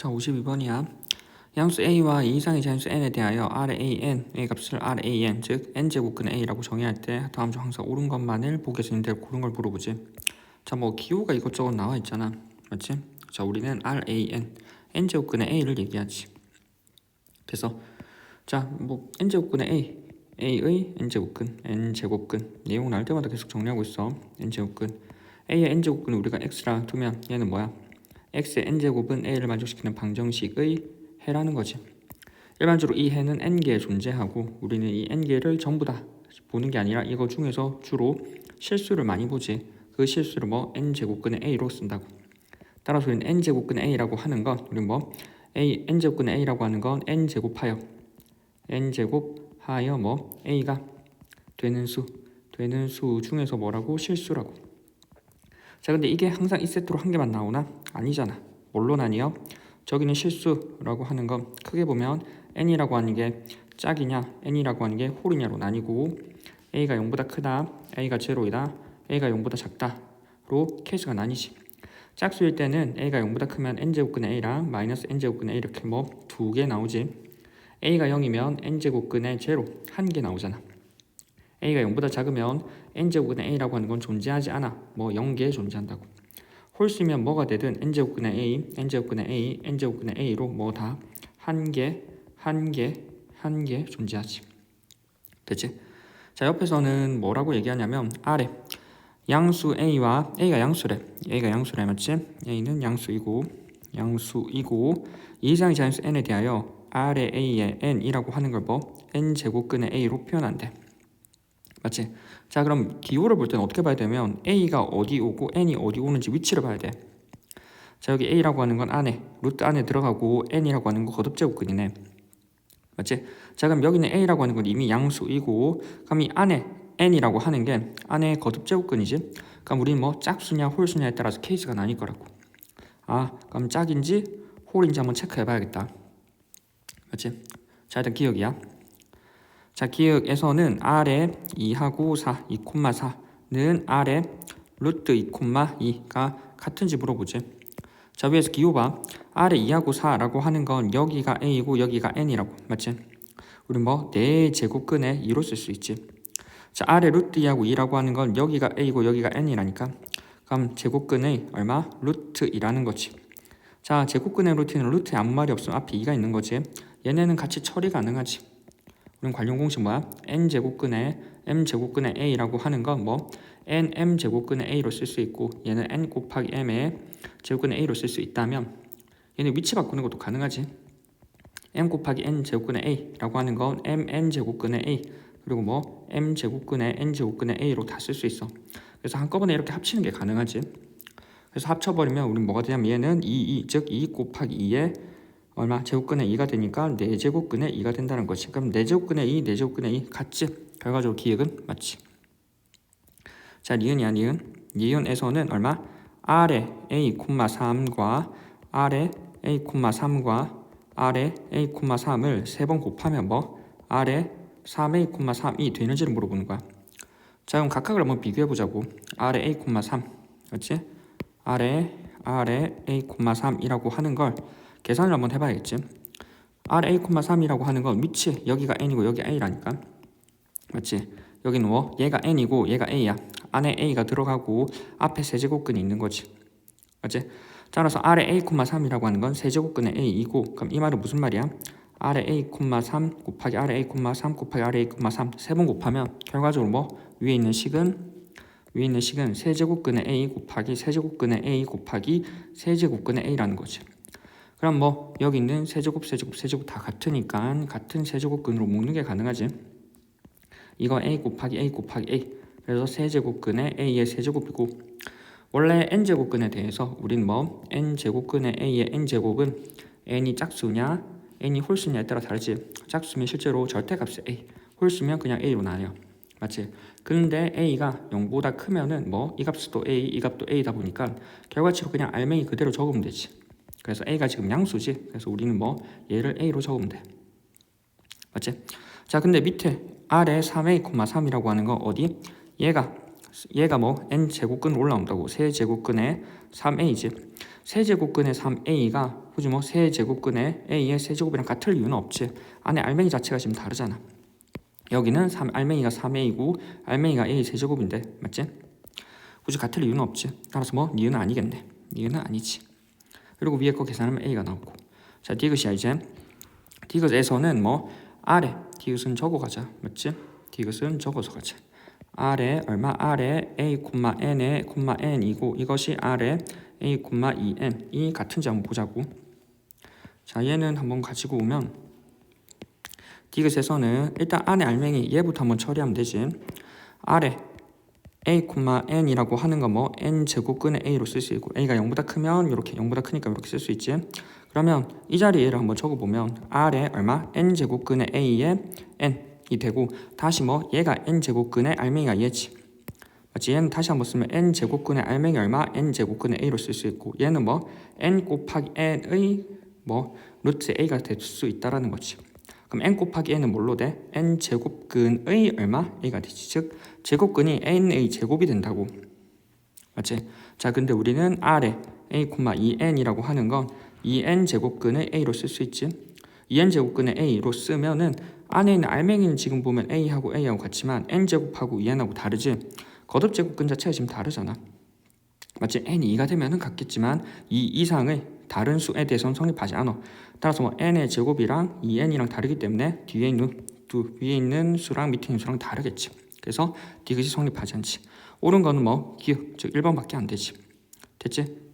자, 52번이야. 양수 a와 2 이상의 자연수 n에 대하여 RAN, 의 값을 RAN, 즉 n제곱근 a라고 정의할 때 다음 중 항상 옳은 것만을 보기에서 있는데 고른 걸 물어보지. 자, 뭐 기호가 이것저것 나와 있잖아. 맞지? 자, 우리는 RAN, n제곱근의 a를 얘기하지. 그래서 자, 뭐 n제곱근의 a, a의 n제곱근, n제곱근 내용 나올 때마다 계속 정리하고 있어. n제곱근. a의 n제곱근을 우리가 x라 두면 얘는 뭐야? X의 n제곱은 a를 만족시키는 방정식의 해라는 거지. 일반적으로 이 해는 n개 존재하고 우리는 이 n개를 전부 다 보는 게 아니라 이거 중에서 주로 실수를 많이 보지. 그 실수를 뭐 n제곱근의 a로 쓴다고. 따라서 우리는 n제곱근의 a라고 하는 건 우리 뭐 a n제곱근의 a라고 하는 건 n제곱하여 n제곱하여 뭐 a가 되는 수 되는 수 중에서 뭐라고 실수라고. 자 근데 이게 항상 이 세트로 한 개만 나오나? 아니잖아. 뭘로 나뉘어? 저기는 실수라고 하는 건 크게 보면 n이라고 하는 게 짝이냐 n이라고 하는 게 홀이냐로 나뉘고 a가 0보다 크다 a가 제로이다 a가 0보다 작다로 케이스가 나뉘지 짝수일 때는 a가 0보다 크면 n제곱근의 a랑 마이너스 n제곱근의 a 이렇게 뭐 두 개 나오지 a가 0이면 n제곱근의 제로 한 개 나오잖아 a가 0보다 작으면 n제곱근의 a라고 하는 건 존재하지 않아 뭐 0개 존재한다고 홀수면 뭐가 되든 n제곱근의 a, n제곱근의 a, n제곱근의 a로 뭐 다 한 개, 한 개, 한 개 존재하지. 됐지? 자 옆에서는 뭐라고 얘기하냐면 아래 양수 a와 a가 양수래. a가 양수래 맞지? a는 양수이고 양수이고 이 이상의 자연수 n에 대하여 아래 a의 n이라고 하는 걸 뭐 n 제곱근의 a로 표현한대. 맞지? 자 그럼 기호를 볼 때는 어떻게 봐야 되면 a가 어디 오고 n이 어디 오는지 위치를 봐야 돼. 자 여기 a라고 하는 건 안에 루트 안에 들어가고 n이라고 하는 거 거듭제곱근이네. 맞지? 자 그럼 여기는 a라고 하는 건 이미 양수이고 그럼 이 안에 n이라고 하는 게 안에 거듭제곱근이지. 그럼 우리는 뭐 짝수냐 홀수냐에 따라서 케이스가 나뉠 거라고. 아 그럼 짝인지 홀인지 한번 체크해 봐야겠다. 맞지? 자 일단 기억이야. 자 기억에서는 아래 2하고 4, 2,4는 아래 루트 2,2가 같은지 물어보지. 자 위에서 기호 봐. 아래 2하고 4라고 하는 건 여기가 a이고 여기가 n이라고 맞지? 우리 뭐 4제곱근의 2로 쓸 수 있지. 자 아래 루트 2하고 2라고 하는 건 여기가 a고 여기가 n이라니까. 그럼 제곱근의 얼마? 루트 2라는 거지. 자 제곱근의 루트는 루트에 아무 말이 없으면 앞에 2가 있는 거지. 얘네는 같이 처리 가능하지. 우리는 관련 공식 뭐야? n 제곱근의 m 제곱근의 a라고 하는 건 뭐 n m 제곱근의 a로 쓸 수 있고 얘는 n 곱하기 m의 제곱근의 a로 쓸 수 있다면 얘는 위치 바꾸는 것도 가능하지. m 곱하기 n 제곱근의 a라고 하는 건 m n 제곱근의 a 그리고 뭐 m 제곱근의 n 제곱근의 a로 다 쓸 수 있어. 그래서 한꺼번에 이렇게 합치는 게 가능하지. 그래서 합쳐버리면 우리는 뭐가 되냐면 얘는 2, 2, 즉2 곱하기 2의 얼마? 제곱근의 2가 되니까 4제곱근의 2가 된다는 것이. 그럼 4제곱근의 2, 4제곱근의 2 같지? 결과적으로 기억은 맞지. 자, 니은이야, 니은. 니은에서는 얼마? 아래 a, 3과 아래 a, 3과 아래 a, 3을 세 번 곱하면 뭐? 아래 3a, 3이 되는지를 물어보는 거야. 자, 그럼 각각을 한번 비교해 보자고. 아래 a, 3. 그렇지? 아래 아래 a, 3이라고 하는 걸 계산을 한번 해봐야겠지. RA,3이라고 하는 건 위치 여기가 n이고 여기 a라니까. 맞지? 여기는 뭐 얘가 n이고 얘가 a야. 안에 a가 들어가고 앞에 세제곱근이 있는 거지. 맞지? 따라서 RA,3이라고 하는 건 세제곱근의 a이고 그럼 이 말은 무슨 말이야? RA,3 곱하기 RA,3 곱하기 RA,3 세 번 곱하면 결과적으로 뭐 위에 있는 식은 위에 있는 식은 세제곱근의 a 곱하기 세제곱근의 a 곱하기 세제곱근의 a라는 거지. 그럼 뭐 여기 있는 세제곱 세제곱 세제곱 다 같으니까 같은 세제곱근으로 묶는 게 가능하지. 이거 a 곱하기 a 곱하기 a 그래서 세제곱근의 a의 세제곱이고 원래 n제곱근에 대해서 우린 뭐 n제곱근의 a의 n제곱은 n이 짝수냐 n이 홀수냐에 따라 다르지. 짝수면 실제로 절대값이 a 홀수면 그냥 a로 나뉘어. 맞지? 근데 a가 0보다 크면은 뭐 이 값도 a 이 값도 a다 보니까 결과치로 그냥 알맹이 그대로 적으면 되지. 그래서 a가 지금 양수지. 그래서 우리는 뭐 얘를 a로 적으면 돼. 맞지? 자, 근데 밑에 아래 3a, 3이라고 하는 거 어디? 얘가 얘가 뭐 n 제곱근 올라온다고 세 제곱근에 3a지. 세 제곱근의 3a가 그지 뭐 세 제곱근의 a의 세 제곱이랑 같을 이유는 없지. 안에 알맹이 자체가 지금 다르잖아. 여기는 3 알맹이가 3a고 알맹이가 a 세제곱인데 맞지? 굳이 같을 이유는 없지. 따라서 뭐 니은은 아니겠네. 니은은 아니지. 그리고 위에 거 계산하면 a가 나오고. 자, 디귿이야 이제. 디귿에서는 뭐 아래 디귿은 적어 가자. 맞지? 디귿은 적어서 가자. 아래 얼마 아래 a n의 n이고 이것이 아래 a 2n이 같은지 한번 보자고. 자, 얘는 한번 가지고 오면 디귿에서는 일단 안에 알맹이 얘부터 한번 처리하면 되지. 아래 a, n이라고 하는 건 뭐 n 제곱근의 a로 쓸 수 있고 a가 0보다 크면 이렇게 0보다 크니까 이렇게 쓸 수 있지. 그러면 이 자리에 얘를 한번 적어 보면 r에 얼마 n 제곱근의 a의 n이 되고 다시 뭐 얘가 n 제곱근의 알맹이가 얘지. 맞지? 얘는 다시 한번 쓰면 n 제곱근의 알맹이 얼마 n 제곱근의 a로 쓸 수 있고 얘는 뭐 n 곱하기 n의 뭐 루트 a가 될 수 있다라는 거지. 그럼 n 곱하기 n은 뭘로 돼? n 제곱근의 얼마? a가 되지. 즉 제곱근이 n의 제곱이 된다고. 맞지? 자, 근데 우리는 r에 a, 2n이라고 하는 건 2n 제곱근의 a로 쓸 수 있지. 2n 제곱근의 a로 쓰면은 안에 있는 알맹이는 지금 보면 a하고 a하고 같지만 n 제곱하고 2n하고 다르지. 거듭 제곱근 자체가 지금 다르잖아. 맞지? n이 2가 되면은 같겠지만 2 이상의 다른 수에 대해서는 성립하지 않아. 따라서 뭐 n의 제곱이랑 2n이랑 다르기 때문에 뒤에 있는 두 위에 있는 수랑 밑에 있는 수랑 다르겠지. 그래서 디귿이 성립하지 않지. 옳은 거는 뭐 기억 즉 1번밖에 안 되지. 됐지?